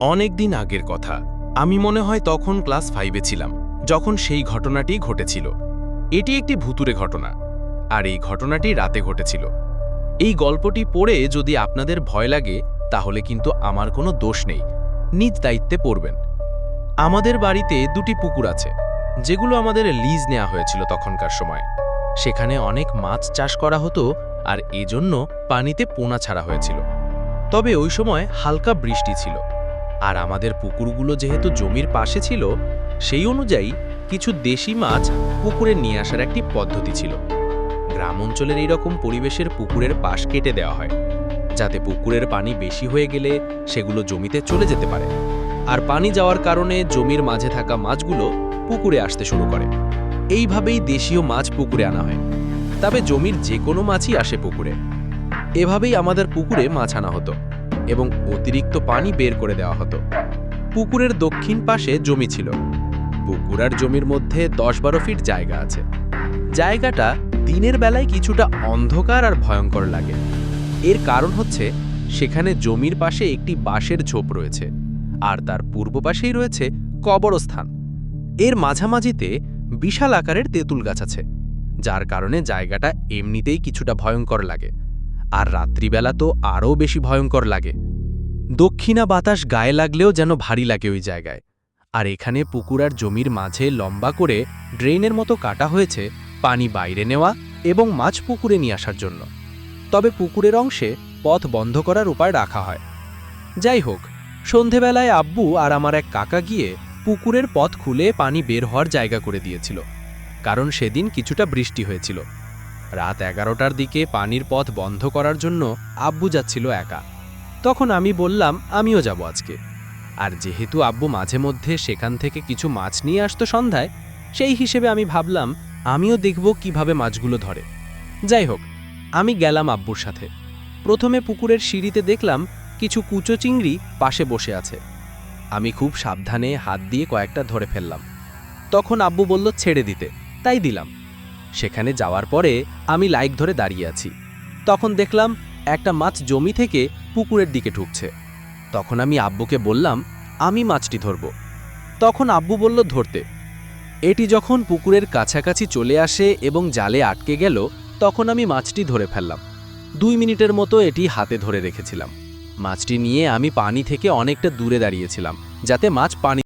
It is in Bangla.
অনেক দিন আগের কথা। আমি মনে হয় তখন ক্লাস ফাইভে ছিলাম, যখন সেই ঘটনাটি ঘটেছিল। এটি একটি ভুতুরে ঘটনা, আর এই ঘটনাটি রাতে ঘটেছিল। এই গল্পটি পড়ে যদি আপনাদের ভয় লাগে, তাহলে কিন্তু আমার কোনো দোষ নেই। নিজ দায়িত্বে পড়বেন। আমাদের বাড়িতে দুটি পুকুর আছে, যেগুলো আমাদের লিজ নেওয়া হয়েছিল তখনকার সময়। সেখানে অনেক মাছ চাষ করা হতো, আর এজন্য পানিতে পোনা ছাড়া হয়েছিল। তবে ওই সময় হালকা বৃষ্টি ছিল। আর আমাদের পুকুরগুলো যেহেতু জমির পাশে ছিল, সেই অনুযায়ী কিছু দেশি মাছ পুকুরে নিয়ে আসার একটি পদ্ধতি ছিল। গ্রাম অঞ্চলের এইরকম পরিবেশের পুকুরের পাশ কেটে দেওয়া হয়, যাতে পুকুরের পানি বেশি হয়ে গেলে সেগুলো জমিতে চলে যেতে পারে। আর পানি যাওয়ার কারণে জমির মাঝে থাকা মাছগুলো পুকুরে আসতে শুরু করে। এইভাবেই দেশীয় মাছ পুকুরে আনা হয়। তবে জমির যে কোনো মাছই আসে পুকুরে। এভাবেই আমাদের পুকুরে মাছ আনা হতো। এবং অতিরিক্ত পানি বের করে দেওয়া হতো। পুকুরের দক্ষিণ পাশে জমি ছিল। পুকুর আর জমির মধ্যে দশ বারো ফিট জায়গা আছে। জায়গাটা দিনের বেলায় কিছুটা অন্ধকার আর ভয়ঙ্কর লাগে। এর কারণ হচ্ছে, সেখানে জমির পাশে একটি বাঁশের ঝোপ রয়েছে, আর তার পূর্ব পাশেই রয়েছে কবরস্থান। এর মাঝামাঝিতে বিশাল আকারের তেঁতুল গাছ আছে, যার কারণে জায়গাটা এমনিতেই কিছুটা ভয়ঙ্কর লাগে। আর রাত্রিবেলা তো আরও বেশি ভয়ঙ্কর লাগে। দক্ষিণা বাতাস গায়ে লাগলেও যেন ভারী লাগে ওই জায়গায়। আর এখানে পুকুর আর জমির মাঝে লম্বা করে ড্রেনের মতো কাটা হয়েছে পানি বাইরে নেওয়া এবং মাছ পুকুরে নিয়ে আসার জন্য। তবে পুকুরের অংশে পথ বন্ধ করার উপায় রাখা হয়। যাই হোক, সন্ধেবেলায় আব্বু আর আমার এক কাকা গিয়ে পুকুরের পথ খুলে পানি বের হওয়ার জায়গা করে দিয়েছিল। কারণ সেদিন কিছুটা বৃষ্টি হয়েছিল। রাত এগারোটার দিকে পানির পথ বন্ধ করার জন্য আব্বু যাচ্ছিল একা। তখন আমি বললাম, আমিও যাব আজকে। আর যেহেতু আব্বু মাঝে মধ্যে সেখান থেকে কিছু মাছ নিয়ে আসতো সন্ধ্যায়, সেই হিসেবে আমি ভাবলাম, আমিও দেখব কীভাবে মাছগুলো ধরে। যাই হোক, আমি গেলাম আব্বুর সাথে। প্রথমে পুকুরের সিঁড়িতে দেখলাম কিছু কুচো চিংড়ি পাশে বসে আছে। আমি খুব সাবধানে হাত দিয়ে কয়েকটা ধরে ফেললাম। তখন আব্বু বলল, ছেড়ে দিতে। তাই দিলাম। সেখানে যাওয়ার পরে আমি লাইক ধরে দাঁড়িয়ে আছি। তখন দেখলাম একটা মাছ জমি থেকে পুকুরের দিকে ঢুকছে। তখন আমি আব্বুকে বললাম, আমি মাছটি ধরব। তখন আব্বু বলল, ধরতে। এটি যখন পুকুরের কাছাকাছি চলে আসে এবং জালে আটকে গেল, তখন আমি মাছটি ধরে ফেললাম। দুই মিনিটের মতো এটি হাতে ধরে রেখেছিলাম। মাছটি নিয়ে আমি পানি থেকে অনেকটা দূরে দাঁড়িয়েছিলাম, যাতে মাছ পানি